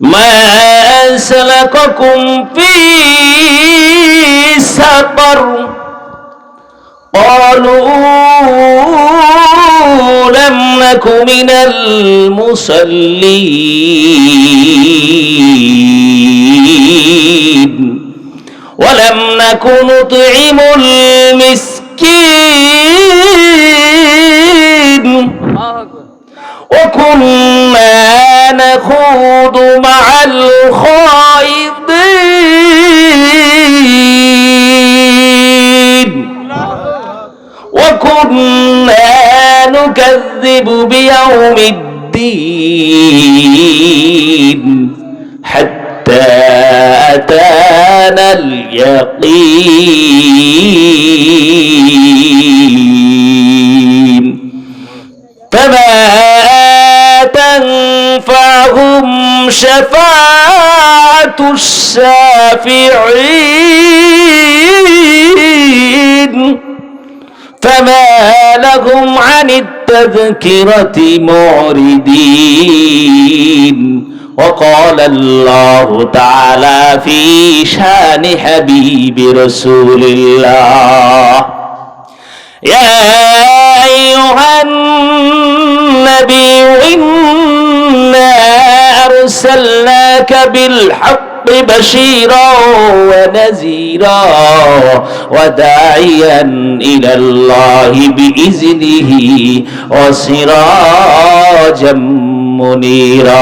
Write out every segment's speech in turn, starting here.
ما سلككم في سقر قالوا لم نك من المصلين ولم نك نطعم المسكين وكنا نخوض مع الخائضين. وكنا نكذب بيوم الدين حتى أتانا اليقين. شفاعة الشافعين. فما لهم عن التذكرة معرضين. وقال الله تعالى في شان حبيب رسول الله يا أيها النبي إنا أرسلناك بالحق بشيرا ونذيرا وداعيا إلى الله بإذنه وسراجا منيرا.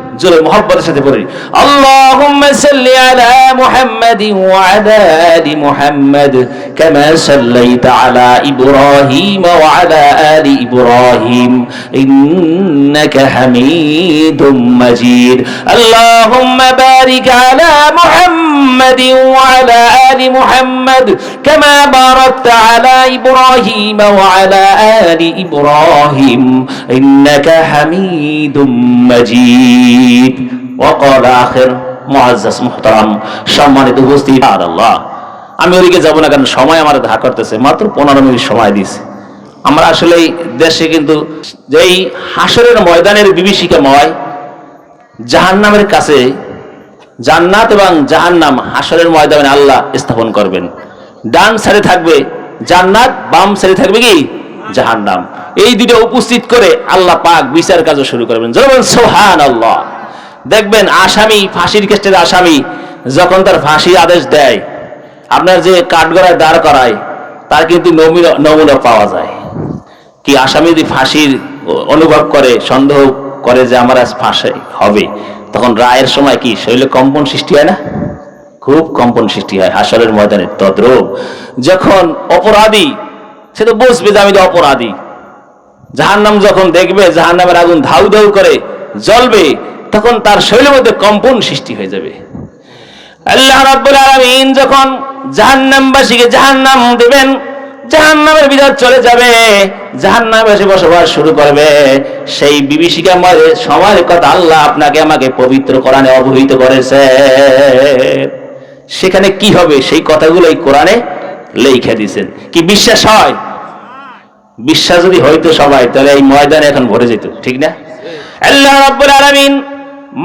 জোরে মহব্বতের সাথে পড়ি আল্লাহুম্মা সাল্লি আলা মুহাম্মাদি ওয়া আলা আলি মুহাম্মাদ কামা সাল্লাইতা আলা ইব্রাহিম ওয়া আলা আলি ইব্রাহিম ইন্নাকা হামিদুম মাজিদ আল্লাহুম্মা বারিক আলা মুহাম্মাদ محمد وعلى آل محمد كما باركت على إبراهيم وعلى آل إبراهيم إنك حميد مجيد وقال آخر মুআজ্জাজ মুহতারাম সম্মানিত উপস্থিত আর আল্লাহ আমি ওদিকে যাব না কারণ সময় আমার ধা করতেছে মাত্র পনেরো মিনিট সময় দিয়েছে আমরা আসলে এই দেশে কিন্তু যেই হাসরের ময়দানের বিভীষিকাময় জাহান্নামের কাছে জান্নাত এবং জাহান্নাম হাসরের ময়দানে আল্লাহ স্থাপন করবেন। ডান সাইডে থাকবে জান্নাত, বাম সাইডে থাকবে কি? জাহান্নাম। এই দুটো উপস্থিত করে আল্লাহ পাক বিচার কাজও শুরু করবেন। যেমন সোহান আল্লাহ দেখবেন আসামি, ফাঁসির কেস্টের আসামি যখন তার ফাঁসি আদেশ দেয়, আপনার যে কাঠগড়ায় দাঁড় করায়, তার কিন্তু নমুনা পাওয়া যায়। কি আসামি যদি ফাঁসির অনুভব করে, সন্দেহ করে যে আমার আজ ফাঁসি হবে তখন রায়ের সময় কি? শরীরে কম্পন সৃষ্টি হয় না? খুব কম্পন সৃষ্টি হয় হাসরের ময়দানে, তদ্রুপ। যখন অপরাধী, সে তো বুঝবে যে আমি তো অপরাধী। জাহান্নাম যখন দেখবে, জাহান্নামের আগুন ধাউ ধাউ করে জ্বলবে, তখন তার শরীরের মধ্যে কম্পন সৃষ্টি হয়ে যাবে। আল্লাহ রাব্বুল আলামিন যখন জাহান্নামবাসীকে জাহান্নাম দেবেন জাহান্নামের ভিতর চলে যাবে। জাহান্নামে এসে বসবাস শুরু করবে। সেই বিভীষিকাময় সময়ের কথা আল্লাহ আপনাকে আমাকে পবিত্র কোরআনে অবহিত করেছে। সেখানে কি হবে? সেই কথাগুলো এই কোরআনে লেখা দিয়েছেন। কি বিশ্বাস হয়? বিশ্বাস যদি হইতো সবাই, তাহলে এই ময়দানে এখন ভরে যেত, ঠিক না? আল্লাহ রাব্বুল আলামিন,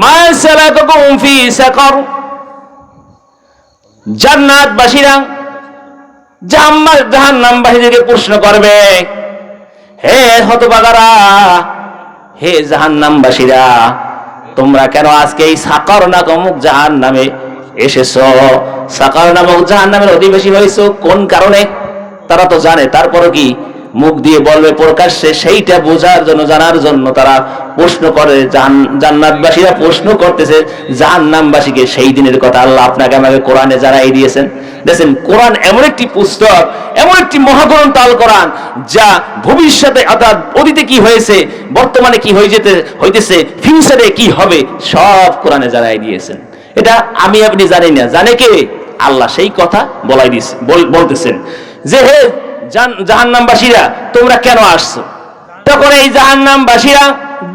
মা সালাকাকুম ফি সাকার। জান্নাতবাসীরা জাহান্নাম জাহান্নামবাসীদেরকে প্রশ্ন করবে, হে হতবাগারা, হে জাহান নামবাসীরা তোমরা কেন আজকে এই সাকর নামক জাহান নামে এসেছ? সাকর নামক জাহান নামের অধিবেশী হয়েছো কোন কারণে? তারা তো জানে তারপরে কি মুখ দিয়ে বলবে প্রকাশ্যে সেইটা বোঝার জন্য, জানার জন্য তারা প্রশ্ন করে। জান্নাতবাসীরা প্রশ্ন করতেছে, জাহান্নামবাসীকে সেই দিনের কথা আল্লাহ আপনাকে আমাকে কোরআনে জানাই দিয়েছেন। দেখেন কোরআন এমন একটি পুস্তক, এমন একটি মহাগ্রন্থ আল কোরআন যা ভবিষ্যতে অর্থাৎ অতীতে কি হয়েছে, বর্তমানে কি হয়ে যেতে হইতেছে ফিউচারে কি হবে, সব কোরআনে জানাই দিয়েছেন। এটা আমি আপনি জানি না। জানে কে? আল্লাহ সেই কথা বলাই দিস, বল- বলতেছেন। যে হে জাহান্নামবাসীরা, তোমরা কেন আসছো? তখন এই জাহান্নামবাসীরা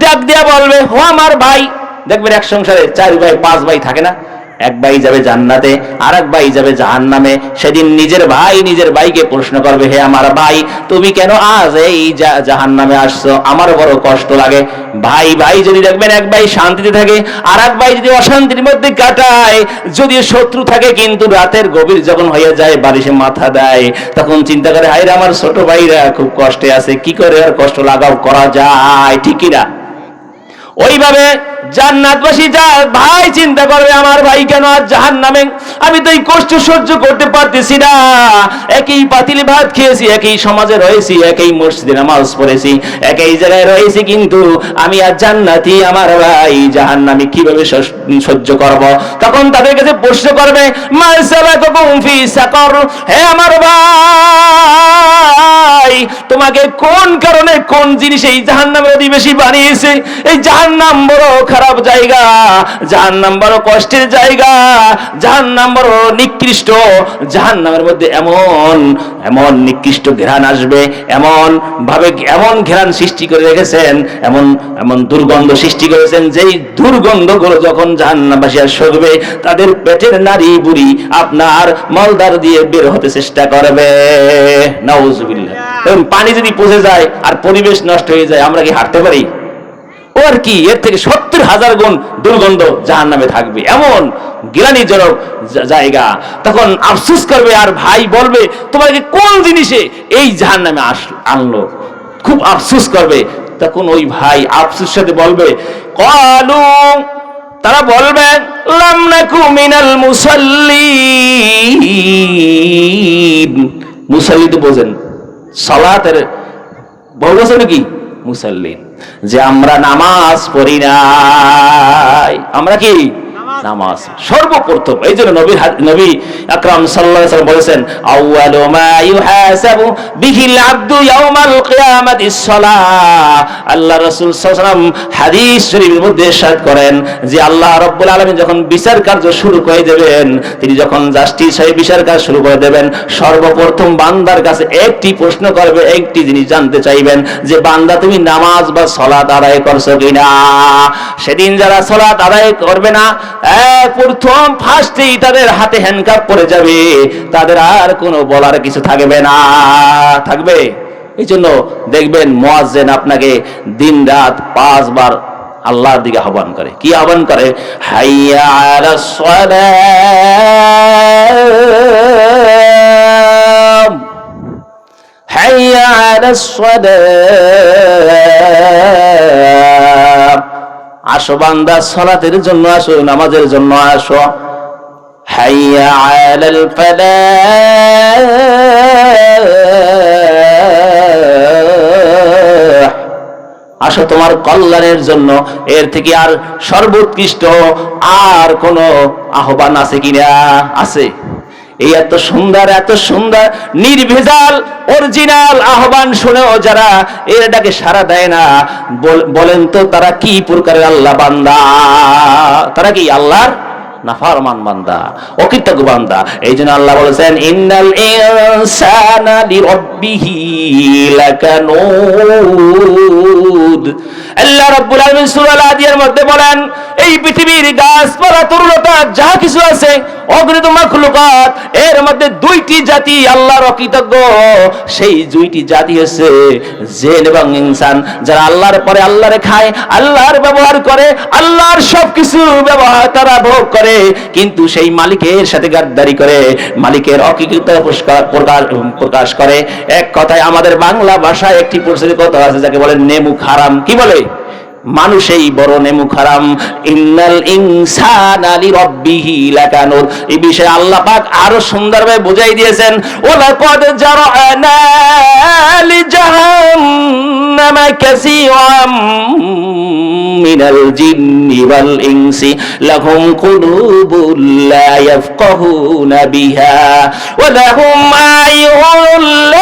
ডাক দিয়া বলবে হো আমার ভাই। দেখবেন এক সংসারে চার ভাই, পাঁচ ভাই থাকে না। এক ভাই যাবে জান্নাতে আর এক ভাই যাবে জাহান্নামে। সেদিন নিজের ভাই নিজের ভাইকে প্রশ্ন করবে, হে আমার ভাই, তুমি কেন আজ এই জাহান্নামে আসছো? আমার বড় কষ্ট লাগে। ভাই ভাই যদি দেখবেন এক ভাই শান্তিতে থাকে আর এক ভাই যদি অশান্তির মধ্যে কাটায়, যদি শত্রু থাকে কিন্তু রাতের গভীর যখন হয়ে যায় বারিশে মাথা দেয়, তখন চিন্তা করে হাইরে আমার ছোট ভাইরা খুব কষ্টে আছে, কি করে আর কষ্ট লাগাও করা যায়? ঠিকই না ওইভাবে জান্নাতবাসী যা, ভাই চিন্তা করবে আমার ভাই কেন আর জাহান নামে আমি তো এই কষ্ট সহ্য করতে পারতেছি না। একই পাতিলি ভাত খেয়েছি, একই সমাজে রয়েছি, একই মসজিদে নামাজ পড়েছি, একই জায়গায় রয়েছি, কিন্তু আমি আর জান্নাতি আমার ভাই জাহান নামে কীভাবে সহ্য করব? তখন তাদের কাছে প্রশ্ন করবে হে আমার ভাই, তোমাকে কোন কারণে কোন জিনিস এই জাহান নামের অধিবেশী বানিয়েছে? এই জাহান নাম বড় খারাপ জায়গা জাহান নাম বড় কষ্টের জায়গা জাহান নাম বড় নিকৃষ্ট জাহান নামের মধ্যে এমন এমন নিকৃষ্ট ঘেরান আসবে এমন ভাবে এমন ঘেরান সৃষ্টি করে রেখেছেন এমন এমন দুর্গন্ধ সৃষ্টি করেছেন যেই দুর্গন্ধগুলো যখন জাহান্নাবাসী আর সরবে তাদের পেটের নারী বুড়ি আপনার মলদার দিয়ে বের হতে চেষ্টা করবে। নাউজুবিল্লাহ। পানি যদি পচে যায় আর পরিবেশ নষ্ট হয়ে যায় আমরা কি হাঁটতে পারি? ওর কি? এর থেকে সত্তর হাজার গুণ দুর্গন্ধ জাহান নামে থাকবে। এমন গিলানিজনক জায়গা। তখন আফসুস করবে আর ভাই বলবে, তোমাকে কোন জিনিসে এই জাহান নামে আনলো? খুব আফসুস করবে। তখন ওই ভাই আফসুস সাথে বলবে, কলু, তারা বলবে লামনাকু মিনাল মুসাল্লি মুসাল্লি তো বোঝেন। সালাতের বহু বছর কি মুসাল্লিন। যে আমরা নামাজ পড়ি নাই। আমরা কি? নামাজ সর্বপ্রথম, এই জন্য নবী নবী আকরাম বলেছেন আল্লাহ হাদিস শরীফের মধ্যে করেন যে আল্লাহ যখন বিচার কার্য শুরু করে দেবেন, তিনি যখন জাস্টিস হয়ে বিচার কাজ শুরু করে দেবেন, সর্বপ্রথম বান্দার কাছে একটি প্রশ্ন করবে, একটি জিনিস জানতে চাইবেন যে, বান্দা তুমি নামাজ বা সালাত আদায় করছ কিনা? সেদিন যারা সালাত আদায় করবে না প্রথম ফার্স্টেই তাদের হাতে হ্যান্ডকাপ পড়ে যাবে। তাদের আর কোনো বলার কিছু থাকবে না। থাকবে? এই জন্য দেখবেন মোয়াজ্জেন আপনাকে দিন রাত পাঁচবার আল্লাহর দিকে আহ্বান করে। কি আহ্বান করে? হাইয়া হাইয়া আসো বান্দা, সলাতের জন্য আসো, নামাজের জন্য আসো। আসো তোমার কল্যাণের জন্য, এর থেকে আর সর্বোৎকৃষ্ট আর কোন আহ্বান আছে কিনা? আছে। এই এত সুন্দর এত সুন্দর, নির্ভেজাল অরিজিনাল আহ্বান শুনেও যারা এটাকে সারা দেয় না বলেন তো তারা কি প্রকারের আল্লাহ বান্দা? তারা কি আল্লাহর নাফারমান বান্দা, অকৃতজ্ঞ বান্দা। এই জন্য আল্লাহ বলেছেন, ইন্নাল ইনসানা লাকানুদ। আল্লাহ রাব্বুল আলামিন সূরা আদিয়ার মধ্যে বলেন, এই পৃথিবীর গাছপালা যা কিছু আছে, অগণিত মাখলুকাত, এর মধ্যে দুইটি জাতি আল্লাহর অকৃতজ্ঞ। সেই দুইটি জাতি হচ্ছে জেন এবং ইনসান। যারা আল্লাহর পরে আল্লাহরে খায়, আল্লাহর ব্যবহার করে, আল্লাহর সবকিছু ব্যবহার, তারা ভোগ করে। কিন্তু সেই মালিকের সাথে গাদ্দারি করে, মালিকের অকৃত প্রকাশ করে। এক কথায় আমাদের বাংলা ভাষায় একটি প্রচলিত কথা আছে, যাকে বলে নেমু খারাম কি বলে? মানুষেই বড় নেমু খারাম। ইন্নাল ইনসান আলি রব্বিহি লাকানুর। এই বিষয়ে আল্লাহ পাক আরও সুন্দরভাবে বুঝাই দিয়েছেন ওলা কদ জারানা লি জাহান্নামা কাসীরাম মিনাল জিন্নি ওয়াল ইনসি। লাহুম কুলুবুল লা ইয়াফকাহুনা বিহা। ওয়া লাহুম আয়ুন লা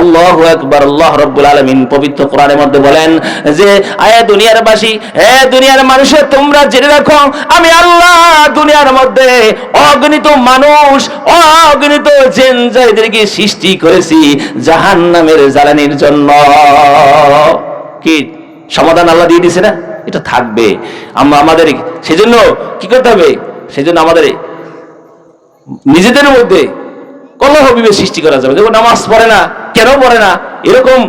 আল্লাহু আকবার, আল্লাহ রাব্বুল আলামিন পবিত্র কোরআনের মধ্যে বলেন যে দুনিয়ার বাসী হে দুনিয়ার তোমরা জেনে রাখো, আমি আল্লাহ দুনিয়ার মধ্যে অগণিত মানুষ, অগণিত সৃষ্টি করেছি জাহান্নামের জ্বালানির জন্য। কি? সমাধান আল্লাহ দিয়ে দিছে না? এটা থাকবে। আমরা আমাদের, সেজন্য কি করতে হবে? সেজন্য আমাদের নিজেদের মধ্যে কলহ বিভেদ সৃষ্টি করা যাবে। দেখো, নামাজ পড়ে না, কেন পড়ে না? এরকম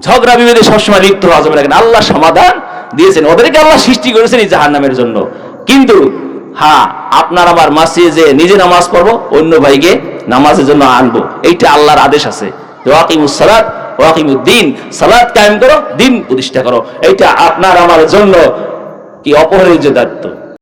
ঝগড়া বিভেদে সবসময় লিপ্ত হওয়া যাবে না। আল্লাহ সমাধান দিয়েছেন। ওদেরকে আল্লাহ সৃষ্টি করেছেন এই জাহান নামের জন্য। কিন্তু হ্যাঁ আপনার আমার মাসে যে নিজে নামাজ পড়ব, অন্য ভাইকে নামাজের জন্য আনব। এইটা আল্লাহর আদেশ আছে। ওয়াকিমুসালাত ওয়াকিমুদ্দিন সালাত কায়েম করো, দিন প্রতিষ্ঠা করো। এইটা আপনার আমার জন্য কি অপরিহার্য দায়িত্ব?